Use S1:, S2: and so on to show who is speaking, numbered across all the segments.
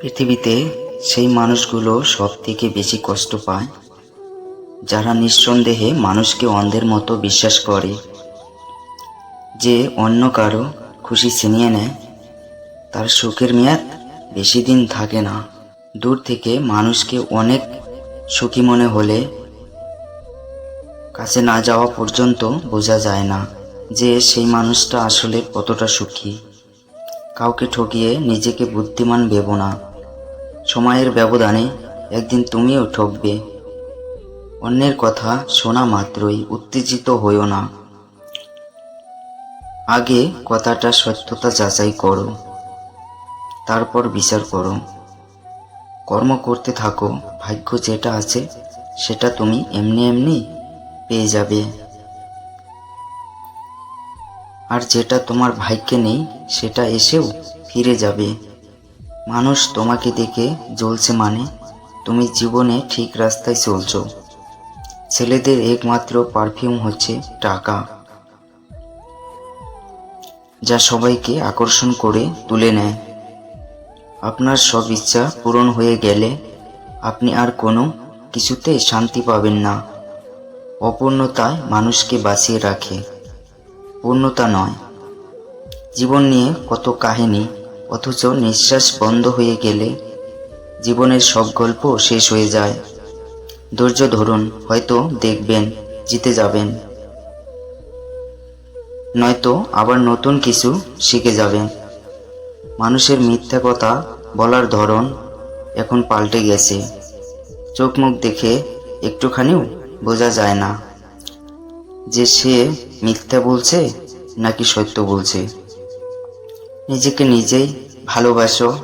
S1: পৃথিবীতে সেই মানুষগুলো সব থেকে বেশি কষ্ট পায়, যারা নিঃসন্দেহে মানুষকে অন্ধের মতো বিশ্বাস করে। যে অন্য কারও খুশি ছিনিয়ে নেয়, তার সুখের মেয়াদ বেশি দিন থাকে না। দূর থেকে মানুষকে অনেক সুখী মনে হলে কাছে না যাওয়া পর্যন্ত বোঝা যায় না যে সেই মানুষটা আসলে কতটা সুখী। কাউকে ঠকিয়ে নিজেকে বুদ্ধিমান ভেবো না। সময়ের ব্যবধানে একদিন তুমিও ঠকবে। অন্যের কথা শোনা মাত্রই উত্তেজিত হইও না। আগে কথাটা সত্যতা যাচাই করো, তারপর বিচার করো। কর্ম করতে থাকো, ভাগ্য যেটা আছে সেটা তুমি এমনি এমনি পেয়ে যাবে। আর যেটা তোমার ভাগ্যে নেই সেটা এসেও ফিরে যাবে। মানুষ তোমাকে দেখে জ্বলছে মানে তুমি জীবনে ঠিক রাস্তায় চলছ। ছেলেদের একমাত্র পারফিউম হচ্ছে টাকা। যা সবাইকে আকর্ষণ করে তুলে নেয়। আপনার সব ইচ্ছা পূরণ হয়ে গেলে আপনি আর কোনো কিছুতে শান্তি পাবেন না। অপূর্ণতায় মানুষকে বাঁচিয়ে রাখে। পূর্ণতা নয়। জীবন নিয়ে কত কাহিনী অথচ নিঃশ্বাস বন্ধ হয়ে গেলে জীবনের সব গল্প শেষ হয়ে যায়। ধৈর্য ধরুন, হয়তো দেখবেন, জিতে যাবেন। নয়তো আবার নতুন কিছু শিখে যাবেন। মানুষের মিথ্যা কথা বলার ধরন এখন পাল্টে গেছে। চোখ মুখ দেখে একটুখানিও বোঝা যায় না। যে সে মিথ্যা বলছে নাকি সত্য বলছে। নিজেকে নিজেই ভালোবাসো।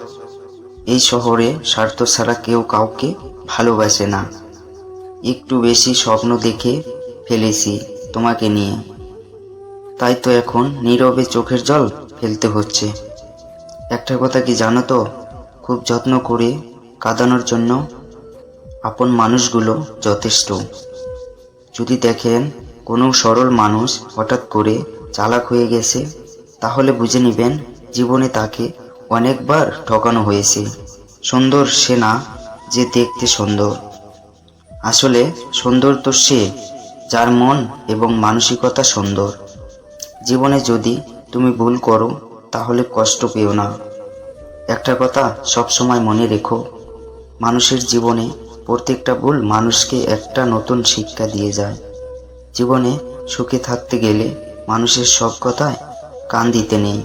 S1: এই শহরে স্বার্থ ছাড়া কেউ কাউকে ভালোবাসে না। একটু বেশি স্বপ্ন দেখে ফেলেছি তোমাকে নিয়ে। তাই তো এখন নীরবে চোখের জল ফেলতে হচ্ছে। একটা কথা কি জানো তো? খুব যত্ন করে কাঁদানোর জন্য আপন মানুষগুলো যথেষ্ট। যদি দেখেন কোনো সরল মানুষ হঠাৎ করে চালাক হয়ে গেছে, তাহলে বুঝে নেবেন জীবনে তাকে অনেকবার ঠকানো হয়েছে। সুন্দর সে না যে দেখতে সুন্দর। আসলে সুন্দর তো সে, যার মন এবং মানসিকতা সুন্দর। জীবনে যদি তুমি ভুল করো, তাহলে কষ্ট পেও না। একটা কথা সবসময় মনে রেখো, মানুষের জীবনে প্রত্যেকটা ভুল মানুষকে একটা নতুন শিক্ষা দিয়ে যায়। জীবনে সুখে থাকতে গেলে মানুষের সব কথায় কান দিতে নেই।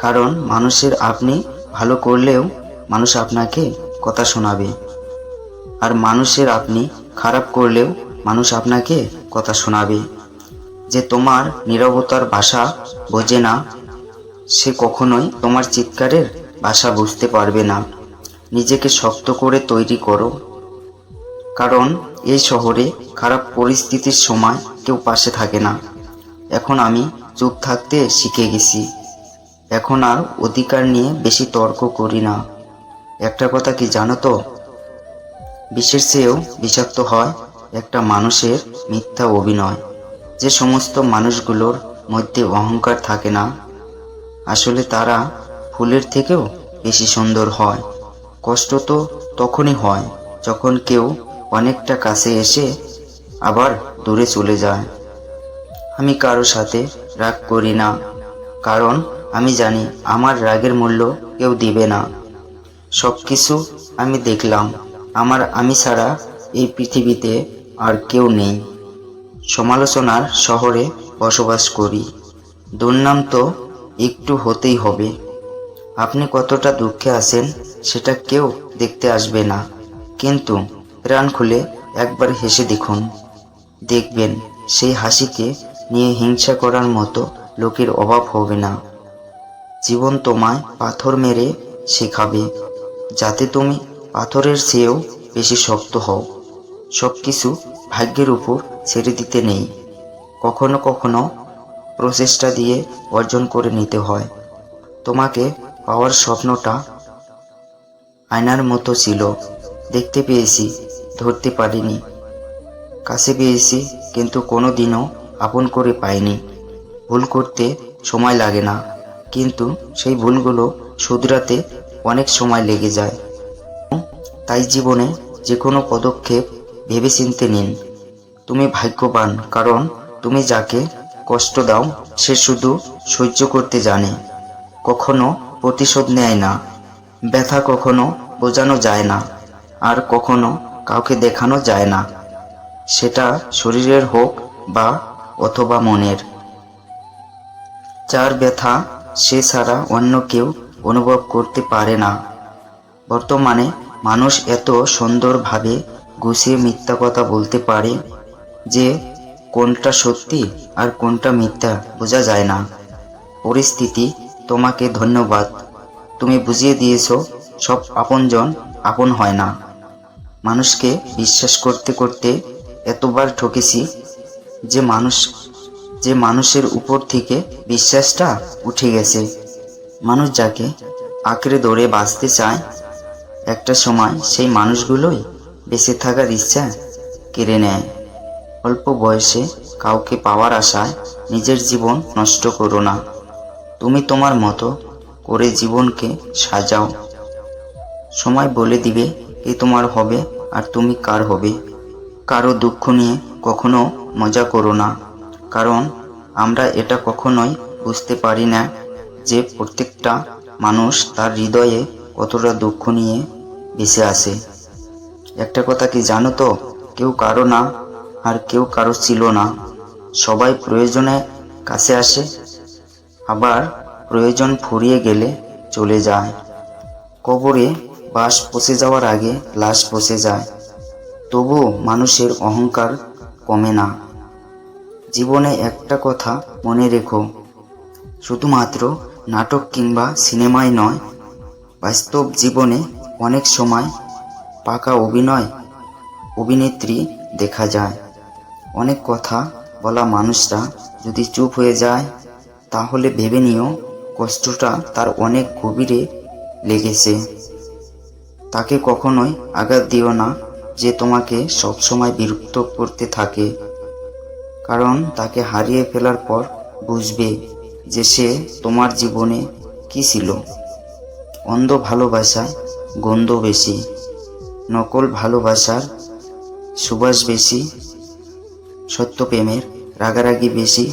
S1: কারণ মানুষের আপনি ভালো করলেও মানুষ আপনাকে কথা শোনাবে। আর মানুষের আপনি খারাপ করলেও মানুষ আপনাকে কথা শোনাবে। যে তোমার নীরবতার ভাষা বোঝে না, সে কখনোই তোমার চিৎকারের ভাষা বুঝতে পারবে না। নিজেকে শক্ত করে তৈরি করো। কারণ এই শহরে খারাপ পরিস্থিতির সময় কেউ পাশে থাকে না। এখন আমি চুপ থাকতে শিখে গেছি। এখন আর অধিকার নিয়ে বেশি তর্ক করি না। একটা কথা কি জানো তো? বিষের চেয়েও বিষাক্ত হয় একটা মানুষের মিথ্যা অভিনয়। যে সমস্ত মানুষগুলোর মধ্যে অহংকার থাকে না, আসলে তারা ফুলের থেকেও বেশি সুন্দর হয়। কষ্ট তো তখনই হয় যখন কেউ অনেকটা কাছে এসে আবার দূরে চলে যায়। আমি কারও সাথে রাগ করি না, কারণ আমি জানি আমার রাগের মূল্য কেউ দিবে না। সব কিছু আমি দেখলাম। আমার আমি ছাড়া এই পৃথিবীতে আর কেউ নেই। সমালোচনার শহরে বসবাস করি। দুর্নাম তো একটু হতেই হবে। আপনি কতটা দুঃখে আছেন সেটা কেউ দেখতে আসবে না। কিন্তু প্রাণ খুলে একবার হেসে দেখুন। দেখবেন সেই হাসিকে নিয়ে হিংসা করার মতো লোকের অভাব হবে না। জীবন তোমায় পাথর মেরে শেখাবে, যাতে তুমি পাথরের চেয়েও বেশি শক্ত হও। সব কিছু ভাগ্যের উপর ছেড়ে দিতে নেই। কখনো কখনো প্রচেষ্টা দিয়ে অর্জন করে নিতে হয়। তোমাকে পাওয়ার স্বপ্নটা আয়নার মতো ছিল। দেখতে পেয়েছি, ধরতে পারিনি। কাছে পেয়েছি, কিন্তু কোনো দিনও আপন করে পাইনি। ভুল করতে সময় লাগে না। কিন্তু সেই ভুলগুলো শুধরাতে অনেক সময় লেগে যায়। তাই জীবনে যে কোনো পদক্ষেপ ভেবেচিন্তে নিন। তুমি ভাগ্যবান, কারণ তুমি যাকে কষ্ট দাও, সে শুধু সহ্য করতে জানে। কখনো প্রতিশোধ নেয় না। ব্যথা কখনো বোঝানো যায় না। আর কখনো কাউকে দেখানো যায় না। সেটা শরীরের হোক বা অথবা মনের। যার ব্যথা সে ছাড়া অন্য কেউ অনুভব করতে পারে না। বর্তমানে মানুষ এত সুন্দরভাবে গুছিয়ে মিথ্যা কথা বলতে পারে যে কোনটা সত্যি আর কোনটা মিথ্যা বোঝা যায় না। পরিস্থিতি তোমাকে ধন্যবাদ। তুমি বুঝিয়ে দিয়েছ, সব আপনজন আপন হয় না। মানুষকে বিশ্বাস করতে করতে এতবার ঠকেছি যে মানুষ যে মানুষের উপর থেকে বিশ্বাসটা উঠে গেছে। মানুষ যাকে আঁকড়ে ধরে বাঁচতে চায়, একটা সময় সেই মানুষগুলোই বেঁচে থাকার ইচ্ছা কেড়ে নেয়। অল্প বয়সে কাউকে পাওয়ার আশায় নিজের জীবন নষ্ট করো না। তুমি তোমার মতো করে জীবনকে সাজাও। সময় বলে দিবে কে তোমার হবে আর তুমি কার হবে। কারও দুঃখ নিয়ে কখনো মজা করো না। কারণ আমরা এটা কখনোই বুঝতে পারি না যে প্রত্যেকটা মানুষ তার হৃদয়ে কতটা দুঃখ নিয়ে বেঁচে আসে একটা কথা কি জানো তো? কেউ কারও না আর কেউ কারও ছিল না। সবাই প্রয়োজনে কাছে আসে, আবার প্রয়োজন ফুরিয়ে গেলে চলে যায়। কবরে বাস পচে যাওয়ার আগে লাশ পচে যায়। তবু মানুষের অহংকার কমে না। জীবনে একটা কথা মনে রেখো। শুধুমাত্র নাটক কিংবা সিনেমায় নয়, বাস্তব জীবনে অনেক সময় পাকা অভিনয়, অভিনেত্রী দেখা যায়। অনেক কথা বলা মানুষরা যদি চুপ হয়ে যায়, তাহলে ভেবে নিও কষ্টটা তার অনেক গভীরে লেগেছে। তাকে কখনোই আঘাত দিও না যে তোমাকে সবসময় বিরক্ত করতে থাকে। কারণ তাকে হারিয়ে ফেলার পর বুঝবে যে সে তোমার জীবনে কি ছিল। অন্ধ ভালোবাসা, গন্ধ বেশি, নকল ভালোবাসার সুবাস বেশি সত্য প্রেমের রাগারাগি বেশি